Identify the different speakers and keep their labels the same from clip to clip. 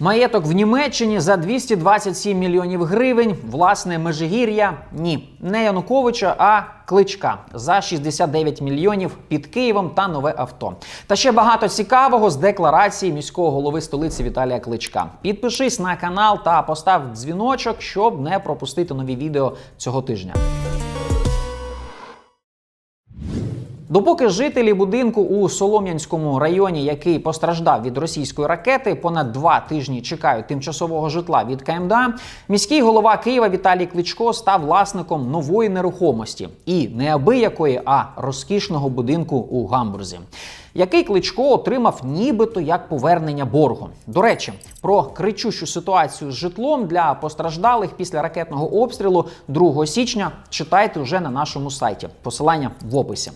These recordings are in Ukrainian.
Speaker 1: Маєток в Німеччині за 227 мільйонів гривень. Власне, Межигір'я ні, не Януковича, а Кличка за 69 мільйонів під Києвом та нове авто. Та ще багато цікавого з декларації міського голови столиці Віталія Кличка. Підпишись на канал та постав дзвіночок, щоб не пропустити нові відео цього тижня. Допоки жителі будинку у Солом'янському районі, який постраждав від російської ракети, понад два тижні чекають тимчасового житла від КМДА, міський голова Києва Віталій Кличко став власником нової нерухомості і неабиякої, а розкішного будинку у Гамбурзі. Який Кличко отримав нібито як повернення боргу. До речі, про кричущу ситуацію з житлом для постраждалих після ракетного обстрілу 2 січня читайте вже на нашому сайті. Посилання в описі.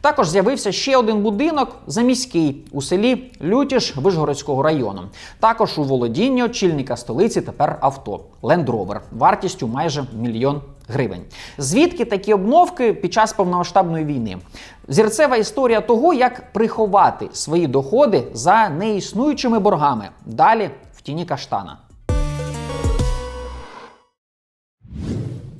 Speaker 1: Також з'явився ще один будинок заміський у селі Лютіш Вишгородського району. Також у володінні очільника столиці тепер авто Rover вартістю майже мільйон гривень. Звідки такі обновки під час повномасштабної війни? Зірцева історія того, як приховати свої доходи за неіснуючими боргами. Далі в тіні каштана.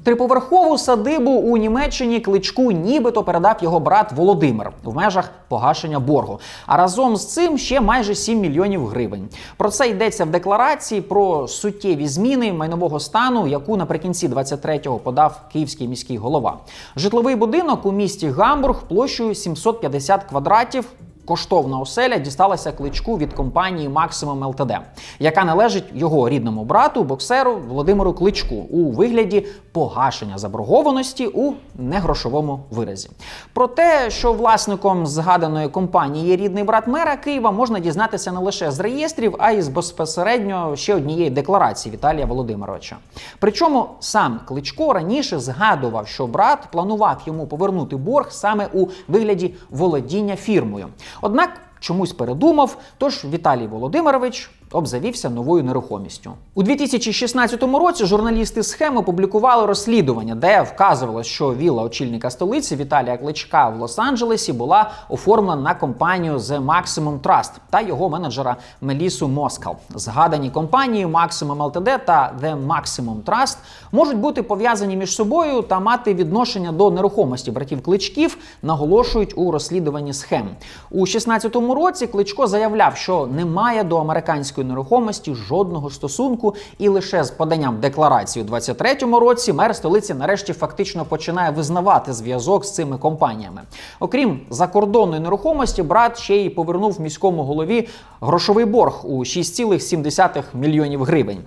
Speaker 1: Триповерхову садибу у Німеччині кличку нібито передав його брат Володимир в межах погашення боргу. А разом з цим ще майже 7 мільйонів гривень. Про це йдеться в декларації про суттєві зміни майнового стану, яку наприкінці 23-го подав київський міський голова. Житловий будинок у місті Гамбург площею 750 квадратів. Коштовна оселя дісталася кличку від компанії Maximum LTD, яка належить його рідному брату, боксеру Володимиру Кличку у вигляді погашення заборгованості у негрошовому виразі. Про те, що власником згаданої компанії є рідний брат мера Києва, можна дізнатися не лише з реєстрів, а й з безпосередньо ще однієї декларації Віталія Володимировича. Причому сам Кличко раніше згадував, що брат планував йому повернути борг саме у вигляді володіння фірмою. Однак чомусь передумав, тож Віталій Володимирович обзавівся новою нерухомістю. У 2016 році журналісти схеми публікували розслідування, де вказувалось, що вілла очільника столиці Віталія Кличка в Лос-Анджелесі була оформлена на компанію The Maximum Trust та його менеджера Мелісу Москал. Згадані компанії Maximum LTD та The Maximum Trust можуть бути пов'язані між собою та мати відношення до нерухомості братів Кличків, наголошують у розслідуванні схем. У 2016 році Кличко заявляв, що не має до американської нерухомості жодного стосунку, і лише з поданням декларації у 23-му році мер столиці нарешті фактично починає визнавати зв'язок з цими компаніями. Окрім закордонної нерухомості, брат ще й повернув міському голові грошовий борг у 6,7 мільйонів гривень.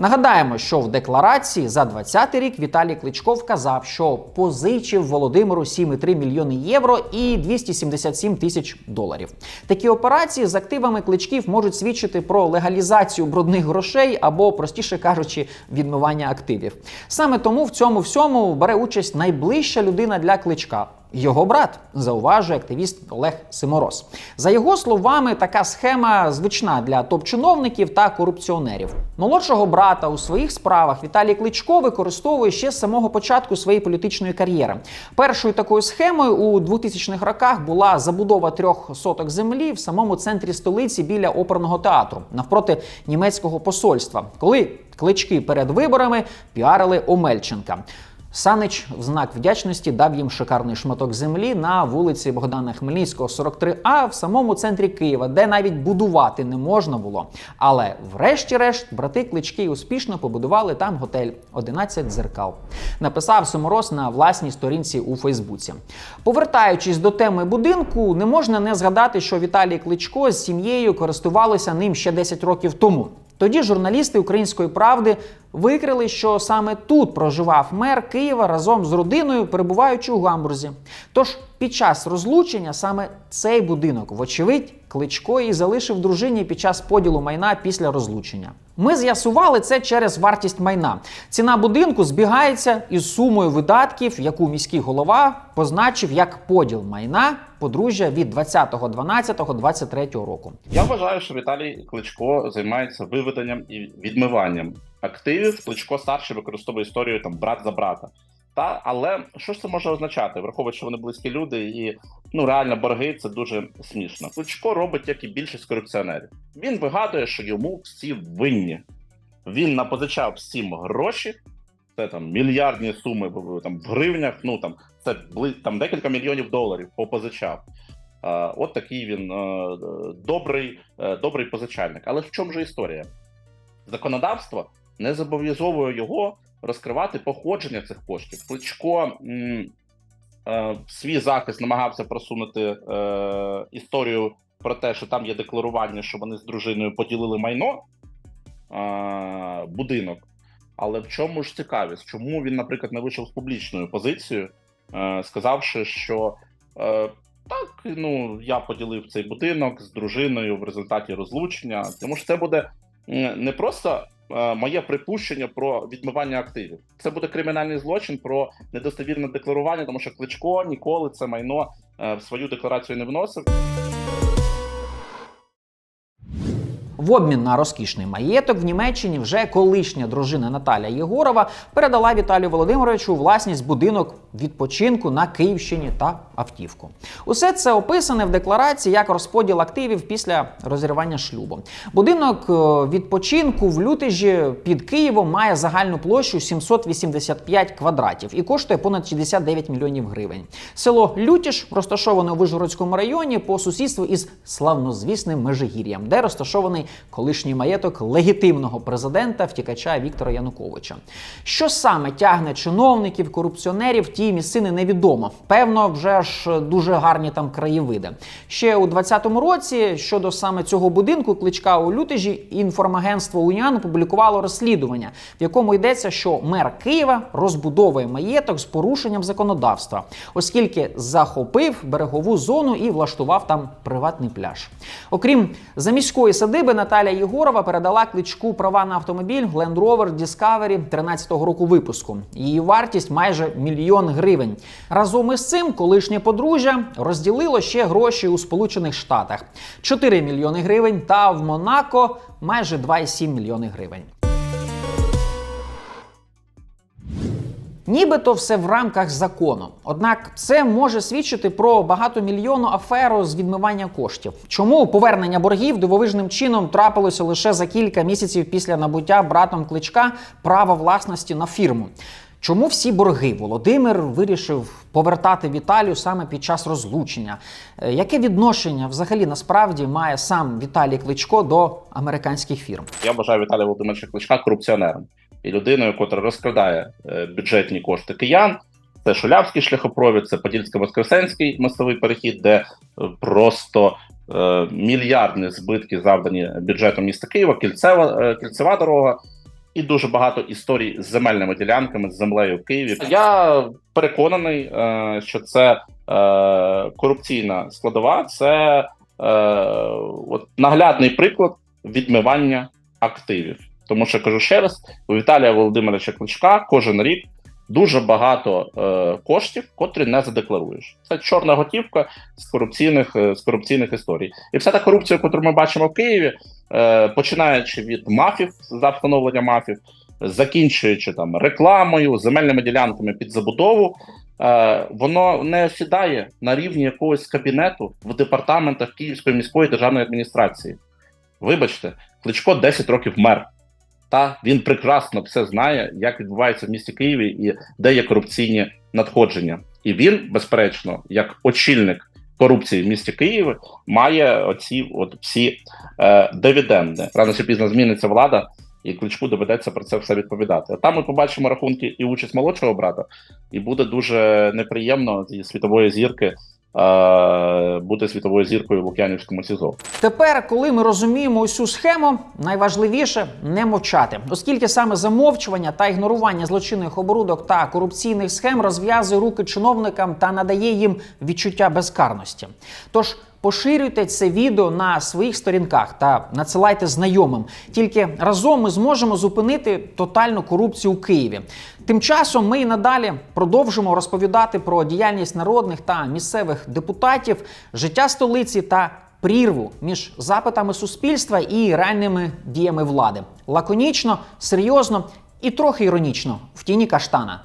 Speaker 1: Нагадаємо, що в декларації за 20 рік Віталій Кличко вказав, що позичив Володимиру 7,3 мільйони євро і 277 тисяч доларів. Такі операції з активами кличків можуть свідчити про легалізацію брудних грошей або, простіше кажучи, відмивання активів. Саме тому в цьому всьому бере участь найближча людина для кличка. Його брат зауважує активіст Олег Симороз. За його словами, така схема звична для топ-чиновників та корупціонерів. Молодшого брата у своїх справах Віталій Кличко використовує ще з самого початку своєї політичної кар'єри. Першою такою схемою у 2000-х роках була забудова трьох соток землі в самому центрі столиці біля оперного театру навпроти німецького посольства, коли клички перед виборами піарили Омельченка. Санич в знак вдячності дав їм шикарний шматок землі на вулиці Богдана Хмельницького, 43А в самому центрі Києва, де навіть будувати не можна було. Але врешті-решт брати клички успішно побудували там готель 11 дзеркал. Написав Сомороз на власній сторінці у Фейсбуці. Повертаючись до теми будинку, не можна не згадати, що Віталій Кличко з сім'єю користувалися ним ще 10 років тому. Тоді журналісти Української правди викрили, що саме тут проживав мер Києва разом з родиною, перебуваючи у Гамбурзі. Тож під час розлучення саме цей будинок, вочевидь, Кличко і залишив дружині під час поділу майна після розлучення. Ми з'ясували це через вартість майна. Ціна будинку збігається із сумою видатків, яку міський голова позначив як поділ майна подружжя від 20.12.23 року.
Speaker 2: Я вважаю, що Віталій Кличко займається виведенням і відмиванням активів. Кличко старший використовує історію там брат за брата. Та але що ж це може означати, враховуючи, що вони близькі люди, і ну реально борги це дуже смішно. Кличко робить як і більшість корупціонерів. Він вигадує, що йому всі винні. Він напозичав всім гроші, це там мільярдні суми там в гривнях. Ну там це там декілька мільйонів доларів попозичав. От такий він е, добрий, е, добрий позичальник. Але в чому ж історія? Законодавство не зобов'язовує його розкривати походження цих коштів. Кличко м, е, в свій захист намагався просунути е, історію про те, що там є декларування, що вони з дружиною поділили майно е, будинок. Але в чому ж цікавість? Чому він, наприклад, не вийшов з публічною позицією, е, сказавши, що е, так, ну я поділив цей будинок з дружиною в результаті розлучення, тому що це буде не просто моє припущення про відмивання активів. Це буде кримінальний злочин про недостовірне декларування, тому що Кличко ніколи це майно е, в свою декларацію не вносив.
Speaker 1: В обмін на розкішний маєток в Німеччині вже колишня дружина Наталя Єгорова передала Віталію Володимировичу власність будинок відпочинку на Київщині та автівку. Усе це описане в декларації як розподіл активів після розірвання шлюбу. Будинок е, відпочинку в Лютежі під Києвом має загальну площу 785 квадратів і коштує понад 69 мільйонів гривень. Село Лютіж розташоване у Вижгородському районі по сусідству із славнозвісним Межигір'ям, де розташований колишній маєток легітимного президента втікача Віктора Януковича. Що саме тягне чиновників, корупціонерів в ті місцини невідомо. Певно, вже ж дуже гарні там краєвиди. Ще у 2020 році щодо саме цього будинку кличка у Лютежі інформагентство Уніан опублікувало розслідування, в якому йдеться, що мер Києва розбудовує маєток з порушенням законодавства, оскільки захопив берегову зону і влаштував там приватний пляж. Окрім заміської садиби, Наталя Єгорова передала кличку права на автомобіль Land Rover Discovery 13-го року випуску. Її вартість майже мільйон гривень. Разом із цим колишнє подружжя розділило ще гроші у Сполучених Штатах 4 мільйони гривень, та в Монако майже 2,7 мільйони гривень. Нібито все в рамках закону. Однак це може свідчити про багатомільйонну аферу з відмивання коштів. Чому повернення боргів дивовижним чином трапилося лише за кілька місяців після набуття братом кличка права власності на фірму? Чому всі борги Володимир вирішив повертати Віталію саме під час розлучення? Е, Яке відношення взагалі насправді має сам Віталій Кличко до американських фірм?
Speaker 2: Я вважаю Віталія Володимировича Кличка корупціонером і людиною, яка розкрадає е, бюджетні кошти киян. Це Шулявський шляхопровід, це Подільсько-Воскресенський мостовий перехід, де е, просто е, мільярдні збитки завдані бюджетом міста Києва, кільцева, е, кільцева дорога. І дуже багато історій з земельними ділянками з землею в Києві. Я переконаний, е, що це е, корупційна складова, це е, от наглядний приклад відмивання активів. Тому що кажу ще раз: у Віталія Володимировича Кличка кожен рік дуже багато е, коштів, котрі не задекларуєш. Це чорна готівка з корупційних е, з корупційних історій. І вся та корупція, яку ми бачимо в Києві, е, починаючи від мафів за встановлення мафів, закінчуючи там рекламою, земельними ділянками під забудову. Е, воно не осідає на рівні якогось кабінету в департаментах Київської міської державної адміністрації. Вибачте, Кличко 10 років мер. Та він прекрасно все знає, як відбувається в місті Києві і де є корупційні надходження. І він, безперечно, як очільник корупції в місті Києві, має оці от всі е, дивіденди. Рано чи пізно зміниться влада, і Кличку доведеться про це все відповідати. Там ми побачимо рахунки і участь молодшого брата, і буде дуже неприємно зі світової зірки. Е, Бути світовою зіркою в Лук'янівському СІЗО.
Speaker 1: Тепер, коли ми розуміємо усю схему, найважливіше не мовчати, оскільки саме замовчування та ігнорування злочинних оборудок та корупційних схем розв'язує руки чиновникам та надає їм відчуття безкарності. Тож поширюйте це відео на своїх сторінках та надсилайте знайомим. Тільки разом ми зможемо зупинити тотальну корупцію у Києві. Тим часом ми і надалі продовжимо розповідати про діяльність народних та місцевих депутатів, життя столиці та прірву між запитами суспільства і реальними діями влади. Лаконічно, серйозно і трохи іронічно в тіні каштана.